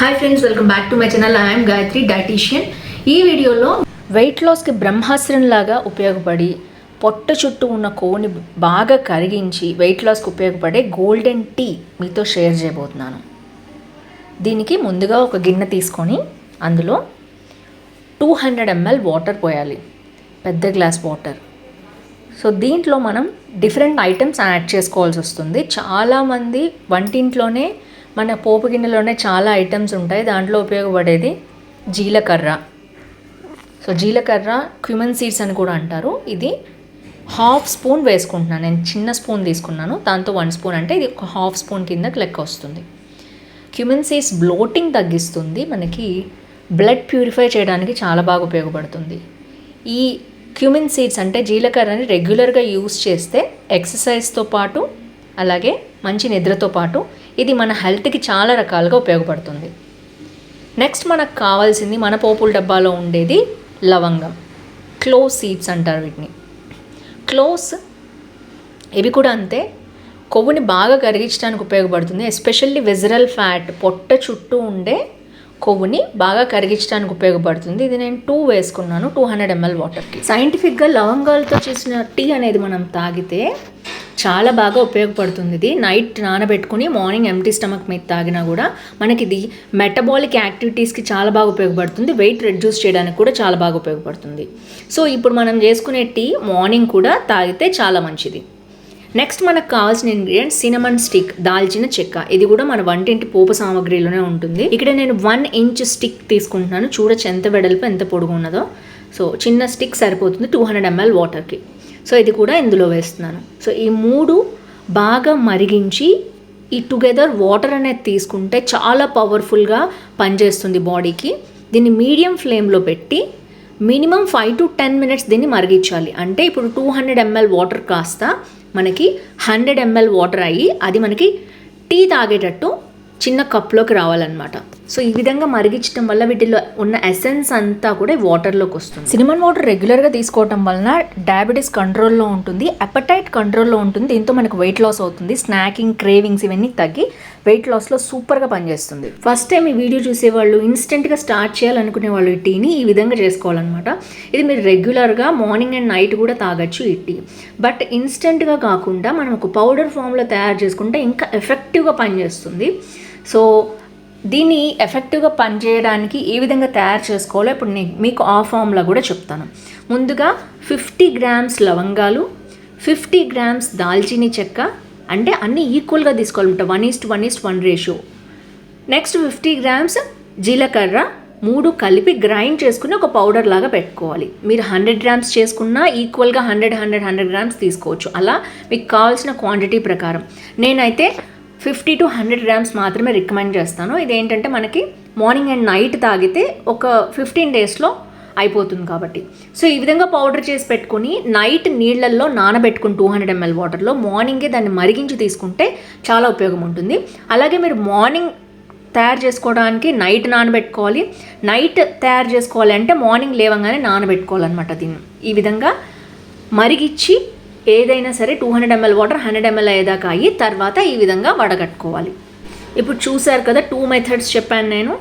Hi friends welcome back to my channel I'm Gayathri dietician ఈ వీడియోలో wait లాస్కి బ్రహ్మాస్త్రం లాగా ఉపయోగపడి పొట్ట చుట్టూ ఉన్న కోని బాగా కరిగించి వెయిట్ లాస్కి ఉపయోగపడే గోల్డెన్ టీ మీతో షేర్ చేయబోతున్నాను. దీనికి ముందుగా ఒక గిన్నె తీసుకొని అందులో టూ హండ్రెడ్ ఎంఎల్ వాటర్ పోయాలి. పెద్ద గ్లాస్ వాటర్ సో దీంట్లో మనం డిఫరెంట్ ఐటమ్స్ యాడ్ చేసుకోవాల్సి వస్తుంది. చాలామంది వంటింట్లోనే మన పోపు గిన్నెలోనే చాలా ఐటమ్స్ ఉంటాయి. దాంట్లో ఉపయోగపడేది జీలకర్ర. సో జీలకర్ర క్యూమన్ సీడ్స్ అని కూడా అంటారు. ఇది హాఫ్ స్పూన్ వేసుకుంటున్నాను. నేను చిన్న స్పూన్ తీసుకున్నాను. దాంతో వన్ స్పూన్ అంటే ఇది ఒక హాఫ్ స్పూన్ కిందకి లెక్క వస్తుంది. క్యూమన్ సీడ్స్ బ్లోటింగ్ తగ్గిస్తుంది. మనకి బ్లడ్ ప్యూరిఫై చేయడానికి చాలా బాగా ఉపయోగపడుతుంది. ఈ క్యూమిన్ సీడ్స్ అంటే జీలకర్రని రెగ్యులర్గా యూస్ చేస్తే ఎక్సర్సైజ్తో పాటు అలాగే మంచి నిద్రతో పాటు ఇది మన హెల్త్కి చాలా రకాలుగా ఉపయోగపడుతుంది. నెక్స్ట్ మనకు కావాల్సింది మన పోపుల డబ్బాలో ఉండేది లవంగం. క్లోజ్ సీడ్స్ అంటారు వీటిని. క్లోస్ ఇవి కూడా అంతే. కొవ్వుని బాగా కరిగించడానికి ఉపయోగపడుతుంది. ఎస్పెషల్లీ వెజరల్ ఫ్యాట్ పొట్ట చుట్టూ ఉండే కొవ్వుని బాగా కరిగించడానికి ఉపయోగపడుతుంది. ఇది నేను టూ వేసుకున్నాను టూ హండ్రెడ్ ఎంఎల్ వాటర్కి. సైంటిఫిక్గా లవంగాలతో చేసిన టీ అనేది మనం తాగితే చాలా బాగా ఉపయోగపడుతుంది ఇది. నైట్ నానబెట్టుకుని మార్నింగ్ ఎంటీ స్టమక్ మీద తాగినా కూడా మనకి ఇది మెటబాలిక్ యాక్టివిటీస్కి చాలా బాగా ఉపయోగపడుతుంది. వెయిట్ రెడ్యూస్ చేయడానికి కూడా చాలా బాగా ఉపయోగపడుతుంది. సో ఇప్పుడు మనం చేసుకునే టీ మార్నింగ్ కూడా తాగితే చాలా మంచిది. నెక్స్ట్ మనకు కావాల్సిన ఇంగ్రీడియంట్ సినమన్ స్టిక్ దాల్చిన చెక్క. ఇది కూడా మన వంటింటి పోపు సామాగ్రిలోనే ఉంటుంది. ఇక్కడ నేను వన్ ఇంచ్ స్టిక్ తీసుకుంటున్నాను. చూడొచ్చు ఎంత వెడల్పు ఎంత పొడుగు ఉన్నదో. సో చిన్న స్టిక్ సరిపోతుంది. టూ హండ్రెడ్ ఎంఎల్ వాటర్కి సో ఇది కూడా ఇందులో వేస్తున్నాను. సో ఈ మూడు బాగా మరిగించి ఈ టుగెదర్ వాటర్ అనేది తీసుకుంటే చాలా పవర్ఫుల్గా పనిచేస్తుంది బాడీకి. దీన్ని మీడియం ఫ్లేమ్లో పెట్టి minimum five to ten minutes దీన్ని మరిగించాలి. అంటే ఇప్పుడు టూ హండ్రెడ్ ఎంఎల్ వాటర్ కాస్త మనకి హండ్రెడ్ ఎంఎల్ వాటర్ అయ్యి అది మనకి టీ తాగేటట్టు చిన్న కప్లోకి రావాలన్నమాట. సో ఈ విధంగా మరిగించడం వల్ల వీటిలో ఉన్న ఎసెన్స్ అంతా కూడా వాటర్లోకి వస్తుంది. సినిమన్ వాటర్ రెగ్యులర్గా తీసుకోవటం వలన డయాబెటీస్ కంట్రోల్లో ఉంటుంది అపటైట్ కంట్రోల్లో ఉంటుంది దీంతో మనకు వెయిట్ లాస్ అవుతుంది స్నాకింగ్ క్రేవింగ్స్ ఇవన్నీ తగ్గి వెయిట్ లాస్లో సూపర్గా పనిచేస్తుంది. ఫస్ట్ టైం ఈ వీడియో చూసేవాళ్ళు ఇన్స్టెంట్గా స్టార్ట్ చేయాలనుకునే వాళ్ళు ఈ టీని ఈ విధంగా చేసుకోవాలన్నమాట. ఇది మీరు రెగ్యులర్గా మార్నింగ్ అండ్ నైట్ కూడా తాగొచ్చు ఈ టీ బట్ ఇన్స్టెంట్గా కాకుండా మనం ఒక పౌడర్ ఫామ్లో తయారు చేసుకుంటే ఇంకా ఎఫెక్టివ్గా పనిచేస్తుంది. సో దీన్ని ఎఫెక్టివ్గా పనిచేయడానికి ఏ విధంగా తయారు చేసుకోవాలో ఇప్పుడు నేను మీకు ఆ ఫామ్లో కూడా చెప్తాను. ముందుగా ఫిఫ్టీ గ్రామ్స్ లవంగాలు ఫిఫ్టీ గ్రామ్స్ దాల్చిని చెక్క అంటే అన్నీ ఈక్వల్గా తీసుకోవాలన్నమాట one is to one is to one ratio next fifty grams జీలకర్ర మూడు కలిపి గ్రైండ్ చేసుకుని ఒక పౌడర్ లాగా పెట్టుకోవాలి. మీరు హండ్రెడ్ గ్రామ్స్ చేసుకున్నా ఈక్వల్గా హండ్రెడ్ హండ్రెడ్ హండ్రెడ్ గ్రామ్స్ తీసుకోవచ్చు. అలా మీకు కావాల్సిన క్వాంటిటీ ప్రకారం. నేనైతే ఫిఫ్టీ టు హండ్రెడ్ గ్రామ్స్ మాత్రమే రికమెండ్ చేస్తాను. ఇదేంటంటే మనకి మార్నింగ్ అండ్ నైట్ తాగితే ఒక ఫిఫ్టీన్ డేస్లో అయిపోతుంది కాబట్టి. సో ఈ విధంగా పౌడర్ చేసి పెట్టుకుని నైట్ నీళ్ళల్లో నానబెట్టుకుని టూ హండ్రెడ్ ఎంఎల్ వాటర్లో మార్నింగే దాన్ని మరిగించి తీసుకుంటే చాలా ఉపయోగం ఉంటుంది. అలాగే మీరు మార్నింగ్ తయారు చేసుకోవడానికి నైట్ నానబెట్టుకోవాలి. నైట్ తయారు చేసుకోవాలి అంటే మార్నింగ్ లేవగానే నానబెట్టుకోవాలన్నమాట దీన్ని. ఈ విధంగా మరిగిచ్చి ఏదైనా సరే two hundred ml water hundred ml అయ్యేదాకా అయ్యి తర్వాత ఈ విధంగా వడగట్టుకోవాలి. ఇప్పుడు చూశారు కదా టూ మెథడ్స్ చెప్పాను నేను.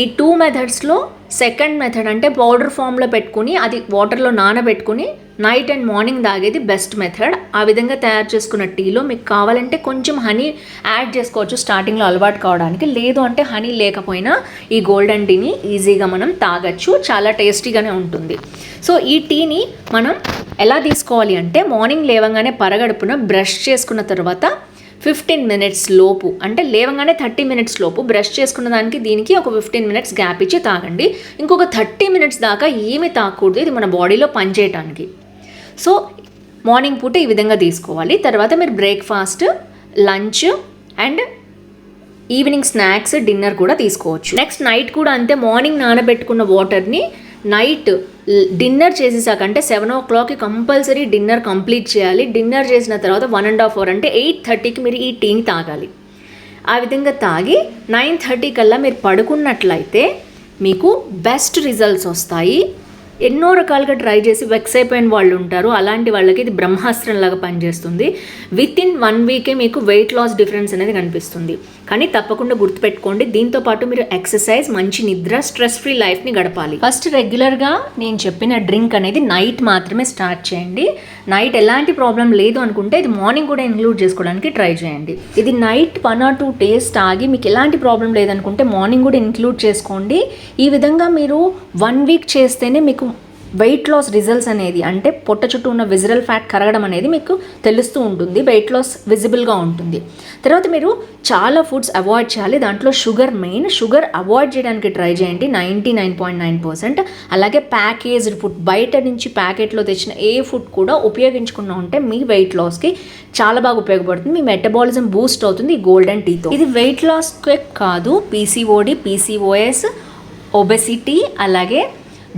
ఈ టూ మెథడ్స్లో సెకండ్ మెథడ్ అంటే పౌడర్ ఫామ్లో పెట్టుకుని అది వాటర్లో నానబెట్టుకుని నైట్ అండ్ మార్నింగ్ తాగేది బెస్ట్ మెథడ్ ఆ విధంగా తయారు చేసుకున్న టీలో మీకు కావాలంటే కొంచెం హనీ యాడ్ చేసుకోవచ్చు స్టార్టింగ్లో అలవాటు కావడానికి. లేదు అంటే హనీ లేకపోయినా ఈ గోల్డెన్ టీని ఈజీగా మనం తాగొచ్చు. చాలా టేస్టీగానే ఉంటుంది. సో ఈ టీని మనం ఎలా తీసుకోవాలి అంటే మార్నింగ్ లేవగానే పరగడుపున బ్రష్ చేసుకున్న తర్వాత ఫిఫ్టీన్ మినిట్స్ లోపు అంటే లేవగానే థర్టీ మినిట్స్ లోపు బ్రష్ చేసుకున్న దానికి దీనికి ఒక ఫిఫ్టీన్ మినిట్స్ గ్యాప్ ఇచ్చి తాగండి. ఇంకొక థర్టీ మినిట్స్ దాకా ఏమి తాగకూడదు ఇది మన బాడీలో పనిచేయటానికి. సో మార్నింగ్ పూట ఈ విధంగా తీసుకోవాలి. తర్వాత మీరు breakfast lunch and evening snacks dinner కూడా తీసుకోవచ్చు. నెక్స్ట్ నైట్ కూడా అంతే మార్నింగ్ నానబెట్టుకున్న వాటర్ని నైట్ డిన్నర్ చేసేసాక అంటే సెవెన్ ఓ క్లాక్కి కంపల్సరీ డిన్నర్ కంప్లీట్ చేయాలి. డిన్నర్ చేసిన తర్వాత వన్ అండ్ హాఫ్ అవర్ అంటే ఎయిట్ థర్టీకి మీరు ఈ టీని తాగాలి. ఆ విధంగా తాగి నైన్ థర్టీ కల్లా మీరు పడుకున్నట్లయితే మీకు బెస్ట్ రిజల్ట్స్ వస్తాయి. ఎన్నో రకాలుగా ట్రై చేసి వెక్స్ అయిపోయిన వాళ్ళు ఉంటారు. అలాంటి వాళ్ళకి ఇది బ్రహ్మాస్త్రం లాగా పనిచేస్తుంది. విత్ ఇన్ వన్ వీకే మీకు వెయిట్ లాస్ డిఫరెన్స్ అనేది కనిపిస్తుంది. కానీ తప్పకుండా గుర్తుపెట్టుకోండి దీంతో పాటు మీరు ఎక్సర్సైజ్ మంచి నిద్ర స్ట్రెస్ ఫ్రీ లైఫ్ని గడపాలి. ఫస్ట్ రెగ్యులర్గా నేను చెప్పిన డ్రింక్ అనేది నైట్ మాత్రమే స్టార్ట్ చేయండి. నైట్ ఎలాంటి ప్రాబ్లం లేదు అనుకుంటే ఇది మార్నింగ్ కూడా ఇంక్లూడ్ చేసుకోవడానికి ట్రై చేయండి. ఇది night one or two days తాగి మీకు ఎలాంటి ప్రాబ్లం లేదనుకుంటే మార్నింగ్ కూడా ఇంక్లూడ్ చేసుకోండి. ఈ విధంగా మీరు వన్ వీక్ చేస్తేనే మీకు వెయిట్ లాస్ రిజల్ట్స్ అనేది అంటే పొట్ట చుట్టూ ఉన్న విజరల్ ఫ్యాట్ కరగడం అనేది మీకు తెలుస్తూ ఉంటుంది వెయిట్ లాస్ విజిబుల్గా ఉంటుంది. తర్వాత మీరు చాలా ఫుడ్స్ అవాయిడ్ చేయాలి. దాంట్లో షుగర్ మెయిన్ షుగర్ అవాయిడ్ చేయడానికి ట్రై చేయండి. Ninety nine point nine percent అలాగే ప్యాకేజ్డ్ ఫుడ్ బయట నుంచి ప్యాకెట్లో తెచ్చిన ఏ ఫుడ్ కూడా ఉపయోగించుకున్నా ఉంటే మీ వెయిట్ లాస్కి చాలా బాగా ఉపయోగపడుతుంది. మీ మెటబాలిజం బూస్ట్ అవుతుంది ఈ గోల్డెన్ టీతో ఇది వెయిట్ లాస్కే కాదు పీసీఓడి పీసీఓఎస్ ఒబెసిటీ అలాగే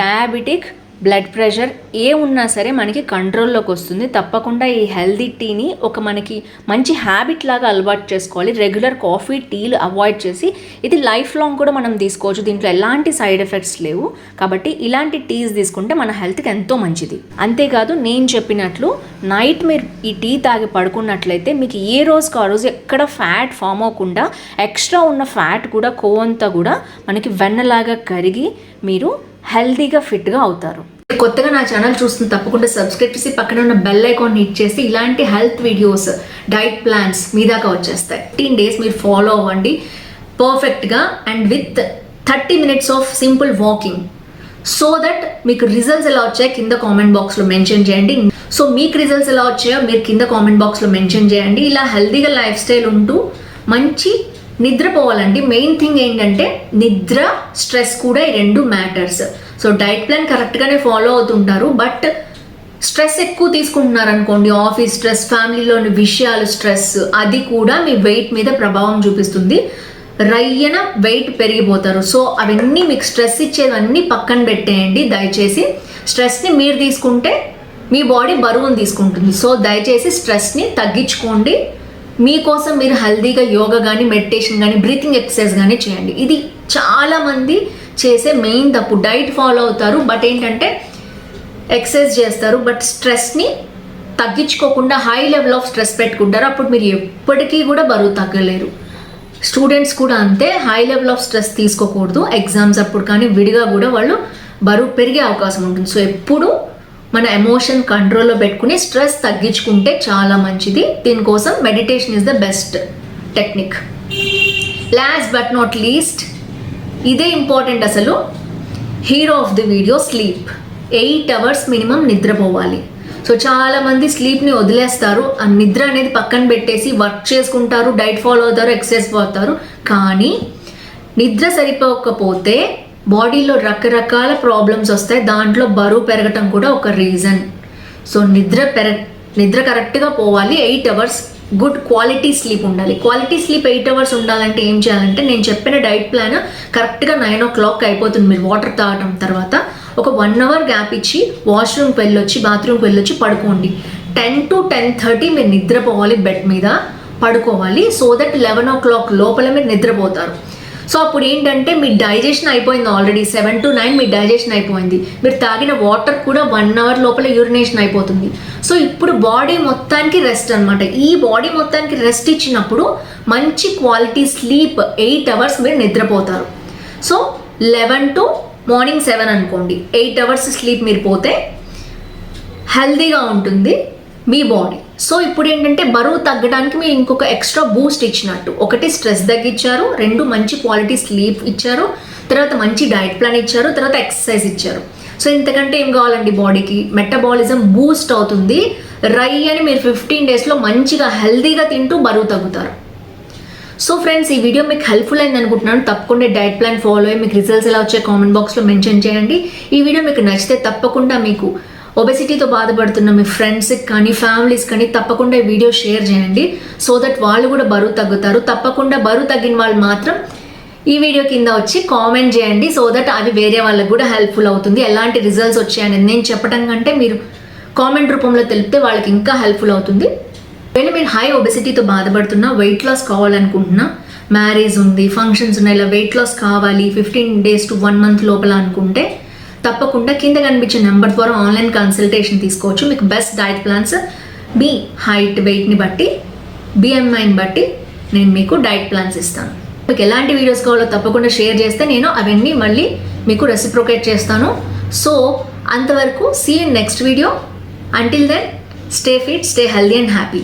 డయాబెటిక్ బ్లడ్ ప్రెషర్ ఏ ఉన్నా సరే మనకి కంట్రోల్లోకి వస్తుంది. తప్పకుండా ఈ హెల్దీ టీని ఒక మనకి మంచి హ్యాబిట్ లాగా అలవాటు చేసుకోవాలి. రెగ్యులర్ కాఫీ టీలు అవాయిడ్ చేసి ఇది లైఫ్ లాంగ్ కూడా మనం తీసుకోవచ్చు. దీంట్లో ఎలాంటి సైడ్ ఎఫెక్ట్స్ లేవు. కాబట్టి ఇలాంటి టీస్ తీసుకుంటే మన హెల్త్కి ఎంతో మంచిది. అంతేకాదు నేను చెప్పినట్లు నైట్ మీరు ఈ టీ తాగి పడుకున్నట్లయితే మీకు ఏ రోజుకి ఆ రోజు ఎక్కడ ఫ్యాట్ ఫామ్ అవ్వకుండా ఎక్స్ట్రా ఉన్న ఫ్యాట్ కూడా కొవ్వంతా కూడా మనకి వెన్నలాగా కరిగి మీరు హెల్తీగా ఫిట్గా అవుతారు. కొత్తగా నా ఛానల్ చూస్తుంది తప్పకుండా సబ్స్క్రైబ్ చేసి పక్కన ఉన్న బెల్ ఐకాన్ హిట్ చేసి ఇలాంటి హెల్త్ వీడియోస్ డైట్ ప్లాన్స్ మీ దాకా వచ్చేస్తాయి. ఫిఫ్టీన్ డేస్ మీరు ఫాలో అవ్వండి. పర్ఫెక్ట్గా and with thirty minutes of simple walking. So that మీకు రిజల్ట్స్ ఎలా వచ్చాయో కింద కామెంట్ బాక్స్లో మెన్షన్ చేయండి. సో మీకు రిజల్ట్స్ ఎలా వచ్చాయో మీరు కింద కామెంట్ బాక్స్లో మెన్షన్ చేయండి. ఇలా హెల్తీగా లైఫ్ స్టైల్ ఉంటూ మంచి నిద్రపోవాలండి. మెయిన్ థింగ్ ఏంటంటే నిద్ర స్ట్రెస్ కూడా ఈ రెండు మ్యాటర్స్ సో డైట్ ప్లాన్ కరెక్ట్గానే ఫాలో అవుతుంటారు. బట్ స్ట్రెస్ ఎక్కువ తీసుకుంటున్నారు అనుకోండి ఆఫీస్ స్ట్రెస్ ఫ్యామిలీలోని విషయాలు స్ట్రెస్ అది కూడా మీ వెయిట్ మీద ప్రభావం చూపిస్తుంది. రయ్యన వెయిట్ పెరిగిపోతారు. సో అవన్నీ మీకు స్ట్రెస్ ఇచ్చేవన్నీ పక్కన పెట్టేయండి. దయచేసి స్ట్రెస్ని మీరు తీసుకుంటే మీ బాడీ బరువును తీసుకుంటుంది. సో దయచేసి స్ట్రెస్ని తగ్గించుకోండి. మీకోసం మీరు హెల్దీగా యోగా కానీ మెడిటేషన్ కానీ బ్రీతింగ్ ఎక్సర్సైజ్ కానీ చేయండి. ఇది చాలామంది చేసే మెయిన్ తప్పు. డైట్ ఫాలో అవుతారు బట్ ఏంటంటే ఎక్సర్సైజ్ చేస్తారు. బట్ స్ట్రెస్ని తగ్గించుకోకుండా హై లెవెల్ ఆఫ్ స్ట్రెస్ పెట్టుకుంటారు. అప్పుడు మీరు ఎప్పటికీ కూడా బరువు తగ్గలేరు. స్టూడెంట్స్ కూడా అంతే హై లెవెల్ ఆఫ్ స్ట్రెస్ తీసుకోకూడదు. ఎగ్జామ్స్ అప్పుడు కానీ విడిగా కూడా వాళ్ళు బరువు పెరిగే అవకాశం ఉంటుంది. సో ఎప్పుడు మన ఎమోషన్ కంట్రోల్లో పెట్టుకుని స్ట్రెస్ తగ్గించుకుంటే చాలా మంచిది. దీనికోసం meditation is the best technique last but not least ఇదే ఇంపార్టెంట్ అసలు hero of the video sleep eight hours minimum నిద్రపోవాలి. సో చాలామంది స్లీప్ని వదిలేస్తారు. ఆ నిద్ర అనేది పక్కన పెట్టేసి వర్క్ చేసుకుంటారు డైట్ ఫాలో అవుతారు ఎక్సర్సైజ్ పోతారు కానీ నిద్ర సరిపోకపోతే బాడీలో రకరకాల ప్రాబ్లమ్స్ వస్తాయి. దాంట్లో బరువు పెరగటం కూడా ఒక రీజన్. సో నిద్ర పెర నిద్ర కరెక్ట్గా పోవాలి. Eight hours good quality sleep ఉండాలి. క్వాలిటీ స్లీప్ ఎయిట్ అవర్స్ ఉండాలంటే ఏం చేయాలంటే నేను చెప్పిన డైట్ ప్లాన్ కరెక్ట్గా నైన్ ఓ క్లాక్ అయిపోతుంది. మీరు వాటర్ తాగడం తర్వాత ఒక వన్ అవర్ గ్యాప్ ఇచ్చి వాష్రూమ్కి వెళ్ళొచ్చి బాత్రూమ్కి వెళ్ళొచ్చి పడుకోండి. టెన్ టు టెన్ థర్టీ మీరు నిద్రపోవాలి బెడ్ మీద పడుకోవాలి. So that eleven oh clock లోపల మీరు నిద్రపోతారు. సో అప్పుడు ఏంటంటే మీ డైజెషన్ అయిపోయింది ఆల్రెడీ సెవెన్ టు నైన్ మీ డైజెషన్ అయిపోయింది. మీరు తాగిన వాటర్ కూడా వన్ అవర్ లోపల యూరినేషన్ అయిపోతుంది. సో ఇప్పుడు బాడీ మొత్తానికి రెస్ట్ అనమాట ఈ బాడీ మొత్తానికి రెస్ట్ ఇచ్చినప్పుడు మంచి క్వాలిటీ స్లీప్ ఎయిట్ అవర్స్ మీరు నిద్రపోతారు. So eleven to morning seven అనుకోండి. ఎయిట్ అవర్స్ స్లీప్ మీరు పోతే హెల్దీగా ఉంటుంది. మీ బాడీ సో ఇప్పుడు ఏంటంటే బరువు తగ్గడానికి మీరు ఇంకొక ఎక్స్ట్రా బూస్ట్ ఇచ్చినట్టు. ఒకటి స్ట్రెస్ తగ్గించారు రెండు మంచి క్వాలిటీ స్లీప్ ఇచ్చారు తర్వాత మంచి డైట్ ప్లాన్ ఇచ్చారు తర్వాత ఎక్సర్సైజ్ ఇచ్చారు. సో ఇంతకంటే ఏం కావాలండి బాడీకి మెటబాలిజం బూస్ట్ అవుతుంది. రై అని మీరు ఫిఫ్టీన్ డేస్లో మంచిగా హెల్దీగా తింటూ బరువు తగ్గుతారు. సో ఫ్రెండ్స్ ఈ వీడియో మీకు హెల్ప్ఫుల్ అయింది అనుకుంటున్నాను. తప్పకుండా డైట్ ప్లాన్ ఫాలో అయ్యి మీకు రిజల్ట్స్ ఎలా వచ్చాయి కామెంట్ బాక్స్లో మెన్షన్ చేయండి. ఈ వీడియో మీకు నచ్చితే తప్పకుండా మీకు ఒబెసిటీతో బాధపడుతున్న మీ ఫ్రెండ్స్కి కానీ ఫ్యామిలీస్ కానీ తప్పకుండా ఈ వీడియో షేర్ చేయండి. సో దట్ వాళ్ళు కూడా బరువు తగ్గుతారు. తప్పకుండా బరువు తగ్గిన వాళ్ళు మాత్రం ఈ వీడియో కింద వచ్చి కామెంట్ చేయండి. సో దట్ అవి వేరే వాళ్ళకి కూడా హెల్ప్ఫుల్ అవుతుంది. ఎలాంటి రిజల్ట్స్ వచ్చాయని నేను చెప్పడం కంటే మీరు కామెంట్ రూపంలో తెలిపితే వాళ్ళకి ఇంకా హెల్ప్ఫుల్ అవుతుంది. ఒకవేళ మీరు హై ఒబెసిటీతో బాధపడుతున్నా వెయిట్ లాస్ కావాలనుకుంటున్నా మ్యారేజ్ ఉంది ఫంక్షన్స్ ఉన్నాయి ఇలా వెయిట్ లాస్ కావాలి fifteen days to one month లోపల అనుకుంటే తప్పకుండా కింద కనిపించే నెంబర్ ద్వారా ఆన్లైన్ కన్సల్టేషన్ తీసుకోవచ్చు. మీకు బెస్ట్ డైట్ ప్లాన్స్ మీ హైట్ వెయిట్ని బట్టి బిఎంఐని బట్టి నేను మీకు డైట్ ప్లాన్స్ ఇస్తాను. మీకు ఎలాంటి వీడియోస్ కావాలో తప్పకుండా షేర్ చేస్తే నేను అవన్నీ మళ్ళీ మీకు రెసిప్రోకేట్ చేస్తాను. సో అంతవరకు see in next video. Until then stay fit stay healthy and happy